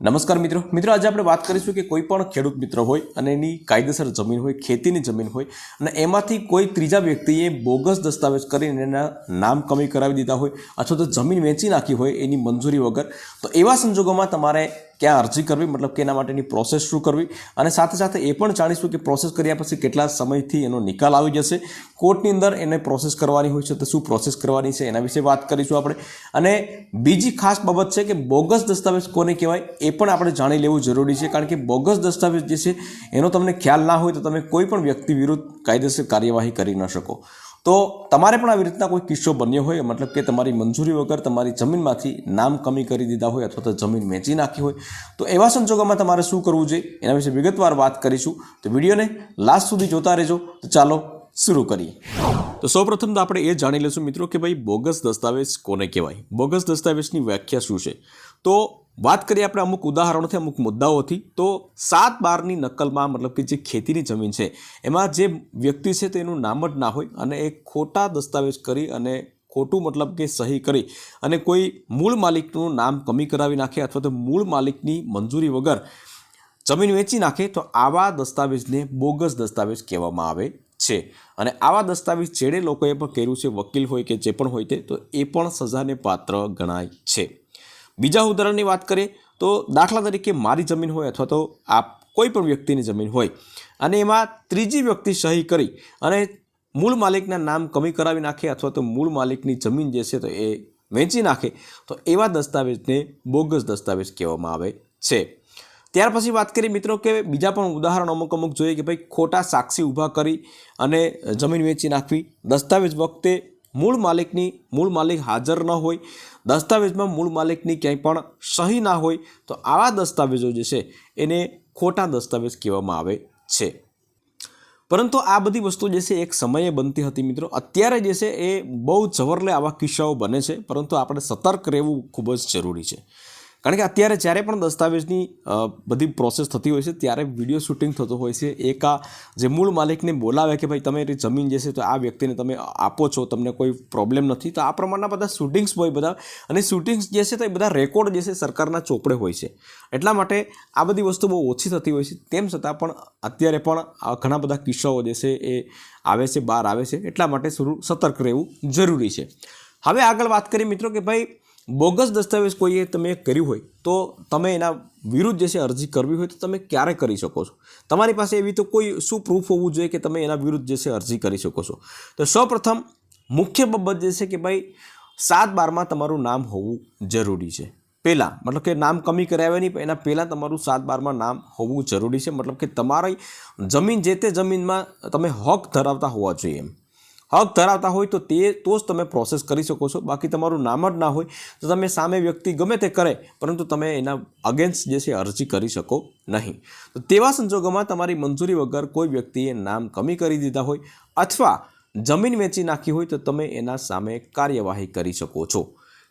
નમસ્કાર મિત્રો. મિત્રો, આજે આપણે વાત કરીશું કે કોઈ પણ ખેડૂત મિત્ર હોય અને એની કાયદેસર જમીન હોય, ખેતીની જમીન હોય અને એમાંથી કોઈ ત્રીજા વ્યક્તિએ બોગસ દસ્તાવેજ કરીને એના નામ કમી કરાવી દીધા હોય અથવા તો જમીન વેચી નાખી હોય એની મંજૂરી વગર, તો એવા સંજોગોમાં તમારે ક્યાં અરજી કરવી, મતલબ કે એના માટેની પ્રોસેસ શું કરવી? અને સાથે સાથે એ પણ જાણીશું કે પ્રોસેસ કર્યા પછી કેટલા સમયથી એનો નિકાલ આવી જશે. કોર્ટની અંદર એને પ્રોસેસ કરવાની હોય છે, તો શું પ્રોસેસ કરવાની છે, એના વિશે વાત કરીશું આપણે. અને બીજી ખાસ બાબત છે કે બોગસ દસ્તાવેજ કોને કહેવાય, એ પણ આપણે જાણી લેવું જરૂરી છે, કારણ કે બોગસ દસ્તાવેજ જે છે, એનો તમને ખ્યાલ ના હોય તો તમે કોઈ પણ વ્યક્તિ વિરુદ્ધ કાયદેસર કાર્યવાહી કરી ન શકો. તો તમારે પણ આવી રીતના કોઈ કિસ્સો બન્યો હોય, મતલબ કે તમારી મંજૂરી વગર તમારી જમીનમાંથી નામ કમી કરી દીધા હોય અથવા તો જમીન વેચી નાખી હોય, તો એવા સંજોગોમાં તમારે શું કરવું જોઈએ? એના વિશે વિગતવાર વાત કરીશું. તો વિડીયોને લાસ્ટ સુધી જોતા રહેજો. તો ચાલો શરૂ કરીએ. તો સૌપ્રથમ તો આપણે એ જાણી લઈશું મિત્રો કે ભાઈ બોગસ દસ્તાવેજ કોને કહેવાય? બોગસ દસ્તાવેજની વ્યાખ્યા શું છે? તો વાત કરીએ આપણે અમુક ઉદાહરણોથી, અમુક મુદ્દાઓથી, તો સાત બારની નકલમાં મતલબ કે જે ખેતીની જમીન છે, એમાં જે વ્યક્તિ છે તેનું નામ જ ના હોય અને એ ખોટા દસ્તાવેજ કરી અને ખોટું મતલબ કે સહી કરી અને કોઈ મૂળ માલિકનું નામ કમી કરાવી નાખે અથવા તો મૂળ માલિકની મંજૂરી વગર જમીન વેચી નાખે, તો આવા દસ્તાવેજને બોગસ દસ્તાવેજ કહેવામાં આવે છે. અને આવા દસ્તાવેજ જેડે લોકોએ પણ કર્યું છે, વકીલ હોય કે જે પણ હોય તે, તો એ પણ સજાને પાત્ર ગણાય છે. બીજા ઉદાહરણની વાત કરીએ તો દાખલા તરીકે મારી જમીન હોય અથવા તો આપ કોઈ પણ વ્યક્તિની જમીન હોય અને એમાં ત્રીજી વ્યક્તિ સહી કરી અને મૂળ માલિકના નામ કમી કરાવી નાખે અથવા તો મૂળ માલિકની જમીન જે છે તો એ વેચી નાખે, તો એવા દસ્તાવેજને બોગસ દસ્તાવેજ કહેવામાં આવે છે. ત્યાર પછી વાત કરીએ મિત્રો કે બીજા પણ ઉદાહરણ અમુક અમુક જોઈએ કે ભાઈ ખોટા સાક્ષી ઊભા કરી અને જમીન વેચી નાખવી. દસ્તાવેજ વખતે મૂળ માલિકની, મૂળ માલિક હાજર ન હોય, દસ્તાવેજમાં મૂળ માલિકની ક્યાંય પણ સહી ના હોય, તો આવા દસ્તાવેજો જે છે, એને ખોટા દસ્તાવેજ કહેવામાં આવે છે. પરંતુ આ બધી વસ્તુ જે છે, એક સમયે બનતી હતી મિત્રો. અત્યારે જે છે, એ બહુ જવરલે આવા કિસ્સાઓ બને છે, પરંતુ આપણે સતર્ક રહેવું ખૂબ જ જરૂરી છે. કારણ કે અત્યારે જ્યારે પણ દસ્તાવેજની બધી પ્રોસેસ થતી હોય છે, ત્યારે વીડિયો શૂટિંગ થતું હોય છે. એક આ જે મૂળ માલિકને બોલાવે કે ભાઈ, તમે જમીન જે છે, તો આ વ્યક્તિને તમે આપો છો, તમને કોઈ પ્રોબ્લેમ નથી. તો આ પ્રમાણના બધા શૂટિંગ્સ હોય બધા. અને શૂટિંગ્સ જે છે, તો એ બધા રેકોર્ડ જે છે, સરકારના ચોપડે હોય છે. એટલા માટે આ બધી વસ્તુ બહુ ઓછી થતી હોય છે. તેમ છતાં પણ અત્યારે પણ ઘણા બધા કિસ્સાઓ જે છે, એ આવે છે, બહાર આવે છે. એટલા માટે સતર્ક રહેવું જરૂરી છે. હવે આગળ વાત કરીએ મિત્રો કે ભાઈ બોગસ દસ્તાવેજ કોઈએ તમે કર્યું હોય, તો તમે એના વિરુદ્ધ જે છે અરજી કરવી હોય તો તમે ક્યારે કરી શકો છો? તમારી પાસે એવી તો કોઈ શું પ્રૂફ હોવું જોઈએ કે તમે એના વિરુદ્ધ જે અરજી કરી શકો છો? તો સૌપ્રથમ મુખ્ય બાબત જે છે કે ભાઈ, સાત બારમાં તમારું નામ હોવું જરૂરી છે. પહેલાં, મતલબ કે નામ કમી કરાવ્યા નહીં એના પહેલાં તમારું સાત બારમાં નામ હોવું જરૂરી છે. મતલબ કે તમારી જમીન જે તે જમીનમાં તમે હક ધરાવતા હોવા જોઈએ એમ. હક ધરાવતા હોય તો તે તો જ તમે પ્રોસેસ કરી શકો છો. બાકી તમારું નામ જ ના હોય તો તમે સામે વ્યક્તિ ગમે તે કરે, પરંતુ તમે એના અગેન્સ્ટ જે છે અરજી કરી શકો નહીં. તો તેવા સંજોગોમાં તમારી મંજૂરી વગર કોઈ વ્યક્તિએ નામ કમી કરી દીધા હોય અથવા જમીન વેચી નાખી હોય તો તમે એના સામે કાર્યવાહી કરી શકો છો.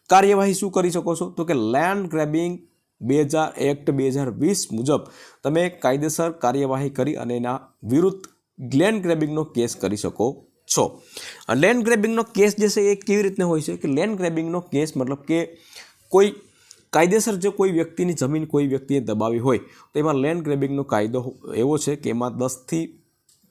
કાર્યવાહી શું કરી શકો છો? તો કે લેન્ડ ગ્રેબિંગ બે હજાર એક્ટ બે હજાર વીસ મુજબ તમે કાયદેસર કાર્યવાહી કરી અને એના વિરુદ્ધ ગ્લેન ગ્રેબિંગનો કેસ કરી શકો છો. લેન્ડ ગ્રેબિંગનો કેસ જે છે એ કેવી રીતના હોય છે કે લેન્ડ ગ્રેબિંગનો કેસ મતલબ કે કોઈ કાયદેસર જે કોઈ વ્યક્તિની જમીન કોઈ વ્યક્તિએ દબાવી હોય, તો એમાં લેન્ડ ગ્રેબિંગનો કાયદો એવો છે કે એમાં દસથી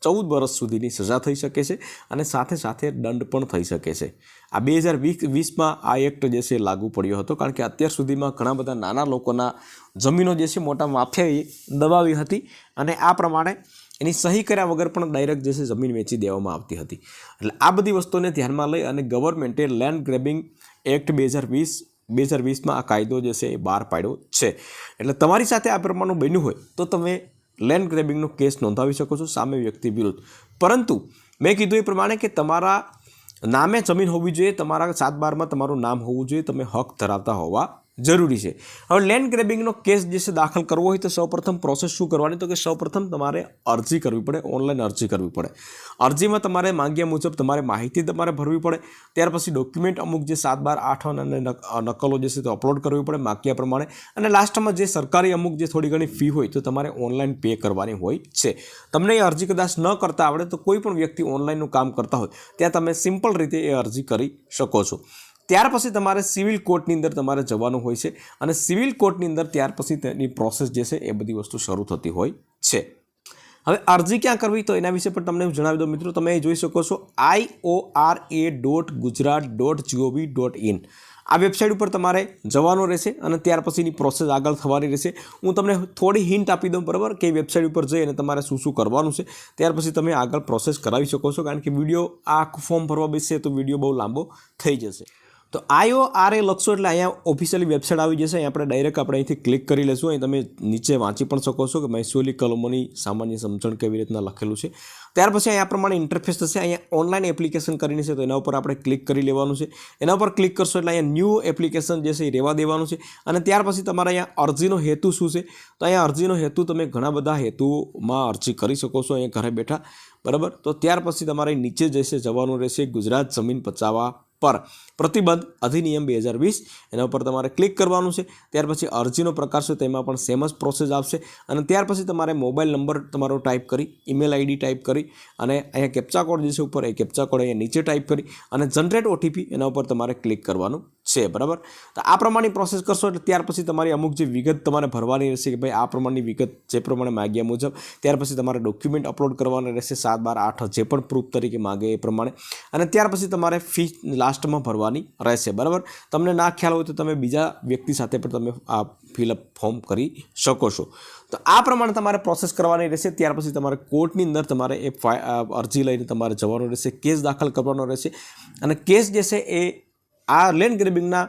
ચૌદ વર્ષ સુધીની સજા થઈ શકે છે અને સાથે સાથે દંડ પણ થઈ શકે છે. આ બે હજાર વીસ, વીસમાં આ એક્ટ જે છે લાગુ પડ્યો હતો કારણ કે અત્યાર સુધીમાં ઘણા બધા નાના લોકોના જમીનો જે છે મોટા માફિયાએ દબાવી હતી અને આ પ્રમાણે એની સહી કર્યા વગર પણ ડાયરેક્ટ જે છે જમીન વેચી દેવામાં આવતી હતી. એટલે આ બધી વસ્તુને ધ્યાનમાં લઈ અને ગવર્મેન્ટે લેન્ડ ગ્રેબિંગ એક્ટ બે હજાર વીસ, બે હજાર વીસમાં આ કાયદો જે છે એ બહાર પાડ્યો છે. એટલે તમારી સાથે આ પ્રમાણનું બન્યું હોય તો તમે લેન્ડ ગ્રેબિંગનો કેસ નોંધાવી શકો છો સામે વ્યક્તિ વિરુદ્ધ. પરંતુ મેં કીધું એ પ્રમાણે કે તમારા નામે જમીન હોવી જોઈએ, તમારા સાત બારમાં તમારું નામ હોવું જોઈએ, તમે હક ધરાવતા હોવા જરૂરી છે. હવે લેન્ડ ગ્રેબિંગનો કેસ જે છે દાખલ કરવો હોય તો સૌપ્રથમ પ્રોસેસ શું કરવાની? તો કે સૌપ્રથમ તમારે અરજી કરવી પડે ઓનલાઈન અરજી કરવી પડે. અરજીમાં તમારે માંગ્યા મુજબ તમારે માહિતી તમારે ભરવી પડે. ત્યાર પછી ડોક્યુમેન્ટ અમુક જે સાત, બાર, આઠ અને નકલો જે છે તે અપલોડ કરવી પડે માગ્યા પ્રમાણે. અને લાસ્ટમાં જે સરકારી અમુક જે થોડી ઘણી ફી હોય તો તમારે ઓનલાઈન પે કરવાની હોય છે. તમને એ અરજી કદાચ ન કરતા આવડે તો કોઈ પણ વ્યક્તિ ઓનલાઈનનું કામ કરતા હોય, ત્યાં તમે સિમ્પલ રીતે એ અરજી કરી શકો છો. ત્યાર પછી તમારે સિવિલ કોર્ટની અંદર તમારે જવાનું હોય છે અને સિવિલ કોર્ટની અંદર ત્યાર પછી તેની પ્રોસેસ જે છે એ બધી વસ્તુ શરૂ થતી હોય છે. હવે અરજી ક્યાં કરવી તો એના વિશે પણ તમને હું જણાવી દઉં. મિત્રો, તમે જોઈ શકો છો I O R A dot Gujarat dot G O V dot in આ વેબસાઇટ ઉપર તમારે જવાનું રહેશે અને ત્યાર પછીની પ્રોસેસ આગળ થવાની રહેશે. હું તમને થોડી હિન્ટ આપી દઉં, બરાબર? કે વેબસાઇટ ઉપર જઈ અને તમારે શું શું કરવાનું છે. ત્યાર પછી તમે આગળ પ્રોસેસ કરાવી શકો છો, કારણ કે વીડિયો આ ફોર્મ ભરવા બેસશે તો વીડિયો બહુ લાંબો થઈ જશે. તો આઈઓ આર એ લખશો એટલે અહીંયા ઓફિશિયલી વેબસાઇટ આવી જશે. અહીં આપણે ડાયરેક્ટ આપણે અહીંથી ક્લિક કરી લેશું. અહીં તમે નીચે વાંચી પણ શકો છો કે મહેસૂલી કલમોની સામાન્ય સમજણ કેવી રીતના લખેલું છે. ત્યાર પછી અહીંયા પ્રમાણે ઇન્ટરફેસ થશે. અહીંયા ઓનલાઈન એપ્લિકેશન કરીને છે તો એના ઉપર આપણે ક્લિક કરી લેવાનું છે. એના ઉપર ક્લિક કરશો એટલે અહીંયા ન્યૂ એપ્લિકેશન જે છે એ રહેવા દેવાનું છે. અને ત્યાર પછી તમારે અહીંયા અરજીનો હેતુ શું છે? તો અહીંયા અરજીનો હેતુ તમે ઘણા બધા હેતુમાં અરજી કરી શકો છો અહીંયા ઘરે બેઠા. બરાબર? તો ત્યાર પછી તમારે નીચે જશે જવાનું રહેશે ગુજરાત જમીન પચાવવા પર પ્રતિબંધ અધિનિયમ બે હજાર વીસ એના ઉપર તમારે ક્લિક કરવાનું છે. ત્યાર પછી અરજીનો પ્રકાર છે તેમાં પણ સેમ જ પ્રોસેસ આવશે. અને ત્યાર પછી તમારે મોબાઈલ નંબર તમારો ટાઈપ કરી ઈમેલ આઈડી ટાઈપ કરી અને અહીંયા કેપ્ચા કોડ જે છે ઉપર એ કેપ્ચા કોડ અહીંયા નીચે ટાઈપ કરી અને જનરેટ ઓટીપી એના ઉપર તમારે ક્લિક કરવાનું છે. બરાબર? તો આ પ્રમાણે પ્રોસેસ કરશો એટલે ત્યાર પછી તમારી અમુક જે વિગત તમારે ભરવાની રહેશે કે ભાઈ આ પ્રમાણની વિગત જે પ્રમાણે માગ્યા મુજબ, ત્યાર પછી તમારે ડોક્યુમેન્ટ અપલોડ કરવાના રહેશે સાત બાર આઠ જે પણ પ્રૂફ તરીકે માગે એ પ્રમાણે. અને ત્યાર પછી તમારે ફી લાસ્ટમાં ભરવાની રહેશે, બરાબર? તમને ના ખ્યાલ હોય તો તમે બીજા વ્યક્તિ સાથે પણ તમે આ ફિલઅપ ફોર્મ કરી શકો છો. તો આ પ્રમાણે તમારે પ્રોસેસ કરવાની રહેશે, ત્યાર પછી તમારે કોર્ટની અંદર તમારે એ અરજી લઈને તમારે જવાનું રહેશે, કેસ દાખલ કરવાનો રહેશે. અને કેસ જે છે એ આ લેન્ડ ગ્રેબિંગના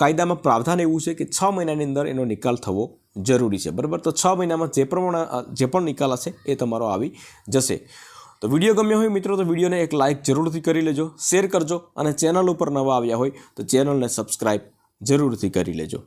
કાયદામાં પ્રાવધાન એવું છે કે છ મહિનાની અંદર એનો નિકાલ થવો જરૂરી છે, બરાબર? તો છ મહિનામાં જે પ્રમાણે જે પણ નિકાલ હશે એ તમારો આવી જશે. તો વીડિયો ગમ્યો હોય મિત્રો, તો વિડીયોને એક લાઇક જરૂરથી કરી લેજો શેર કરજો અને ચેનલ ઉપર નવા આવ્યા હોય તો ચેનલને સબસ્ક્રાઈબ જરૂરથી કરી લેજો.